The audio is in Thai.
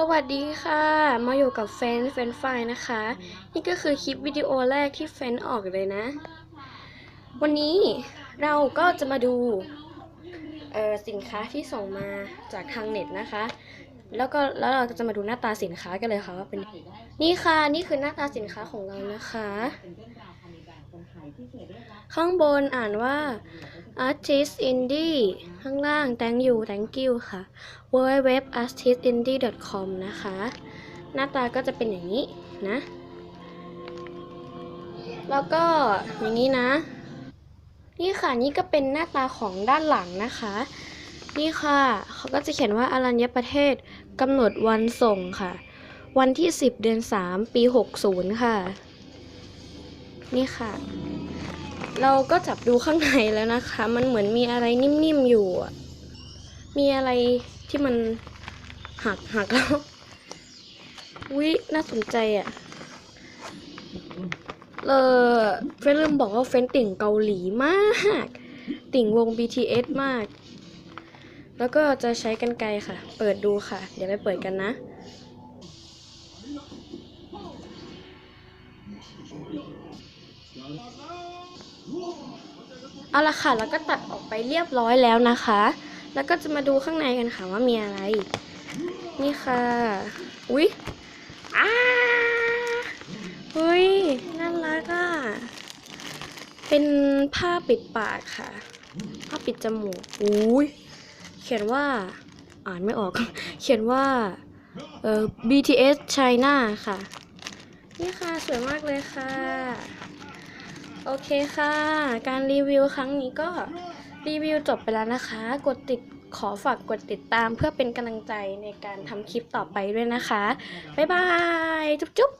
สวัสดีค่ะ มาอยู่กับเฟนเฟนไฟนะคะ นี่ก็คือคลิปวิดีโอแรกที่เฟนออกเลยนะ วันนี้เราก็จะมาดูสินค้าที่ส่งมาจากทางเน็ตนะคะ แล้วก็แล้วเราก็จะมาดูหน้าตาสินค้ากันเลยค่ะว่าเป็นนี่ค่ะนี่คือหน้าตาสินค้าของเรานะคะ ข้างบนอ่านว่า artist indie ข้างล่าง thank you thank you ค่ะ www.artistindie.com นะคะ หน้าตาก็จะเป็นอย่างนี้นะ แล้วก็อย่างนี้นะ นี่ค่ะนี่ก็เป็นหน้าตาของด้านหลังนะคะ นี่ค่ะ เขาก็จะเขียนว่าอรัญญประเทศกำหนดวันส่งค่ะ วันที่ 10 เดือน 3 ปี 60 ค่ะ นี่ค่ะ เราก็จับดูข้างในแล้วนะคะ มันเหมือนมีอะไรนิ่มๆอยู่ มีอะไรที่มันหักหักแล้ววิน่าสนใจอะ่ะเออเฟรนลืมบอกว่าเฟรนติ่งเกาหลีมาก ติ่งวง BTS มาก แล้วก็จะใช้กันไกรค่ะ เปิดดูค่ะ เดี๋ยวไปเปิดกันนะ เอาละค่ะ แล้วก็ตัดออกไปเรียบร้อยแล้วนะคะ แล้วก็จะมาดูข้างในกันค่ะว่ามีอะไร นี่ค่ะ อุ๊ยอ้าเฮ้ยน่ารักอะ เป็นผ้าปิดปากค่ะ ผ้าปิดจมูก อุ้ยเขียนว่า อ่านไม่ออก เขียนว่า เอ่อ BTS China ค่ะ นี่ค่ะ สวยมากเลยค่ะ โอเคค่ะ การรีวิวครั้งนี้ก็รีวิวจบไปแล้วนะคะ กดติดขอฝากกดติดตามเพื่อเป็นกำลังใจในการทำคลิปต่อไปด้วยนะคะ บ๊ายบาย จุ๊บจุ๊บ